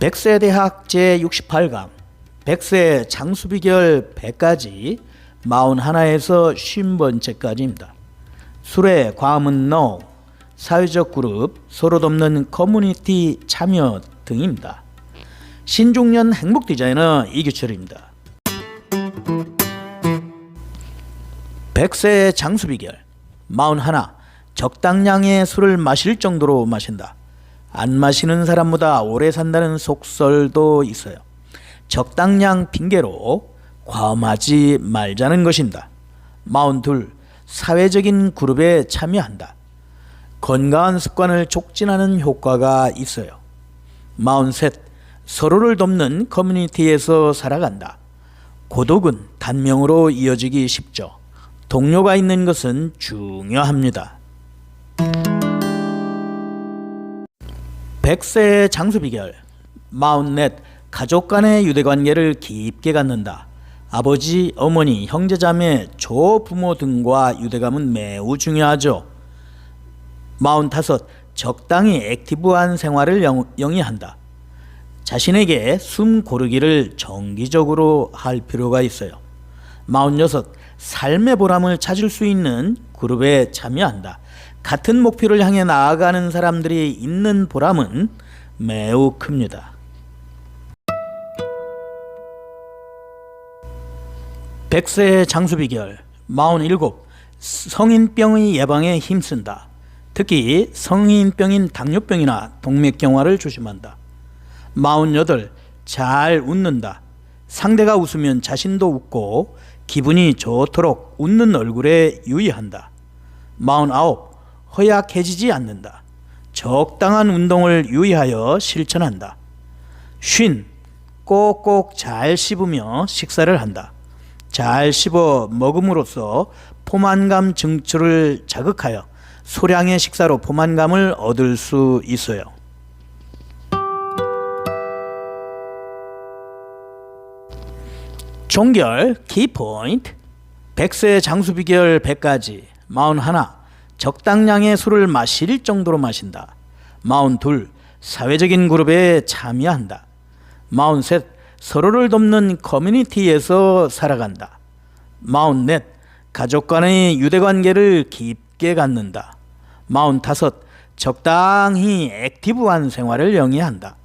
백세 대학 제68강 백세 장수비결 100가지 41에서 50번째까지입니다. 술에 과음은 NO, 사회적 그룹, 서로 돕는 커뮤니티 참여 등입니다. 신중년 행복 디자이너 이규철입니다. 백세 장수비결 41 적당량의 술을 마실 정도로 마신다. 안 마시는 사람보다 오래 산다는 속설도 있어요. 적당량 핑계로 과음하지 말자는 것입니다. 42 사회적인 그룹에 참여한다. 건강한 습관을 촉진하는 효과가 있어요. 43 서로를 돕는 커뮤니티에서 살아간다. 고독은 단명으로 이어지기 쉽죠. 동료가 있는 것은 중요합니다. 백세의 장수 비결 마흔넷 가족 간의 유대관계를 깊게 갖는다. 아버지, 어머니, 형제자매, 조부모 등과 유대감은 매우 중요하죠. 마흔다섯 적당히 액티브한 생활을 영, 영위한다. 자신에게 숨 고르기를 정기적으로 할 필요가 있어요. 마흔여섯 삶의 보람을 찾을 수 있는 그룹에 참여한다. 같은 목표를 향해 나아가는 사람들이 있는 보람은 매우 큽니다. 백세의 장수 비결 47 성인병의 예방에 힘쓴다. 특히 성인병인 당뇨병이나 동맥경화를 조심한다. 48 잘 웃는다. 상대가 웃으면 자신도 웃고 기분이 좋도록 웃는 얼굴에 유의한다. 49 허약해지지 않는다. 적당한 운동을 유의하여 실천한다. 쉰 꼭꼭 잘 씹으며 식사를 한다. 잘 씹어 먹음으로써 포만감 증출을 자극하여 소량의 식사로 포만감을 얻을 수 있어요. 종결 키포인트 백세 장수 비결 100가지 41 적당량의 술을 마실 정도로 마신다. 42 사회적인 그룹에 참여한다. 43 서로를 돕는 커뮤니티에서 살아간다. 44 가족 간의 유대관계를 깊게 갖는다. 45 적당히 액티브한 생활을 영위한다.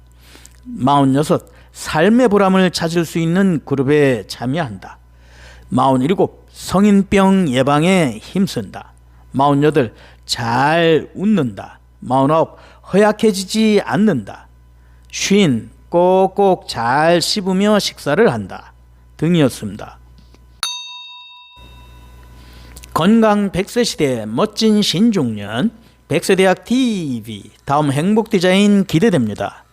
46 삶의 보람을 찾을 수 있는 그룹에 참여한다. 47 성인병 예방에 힘쓴다. 48 잘 웃는다. 49 허약해지지 않는다. 50 꼭꼭 잘 씹으며 식사를 한다. 등이었습니다. 건강 100세 시대 멋진 신중년 백세대학 TV 다음 행복 디자인 기대됩니다.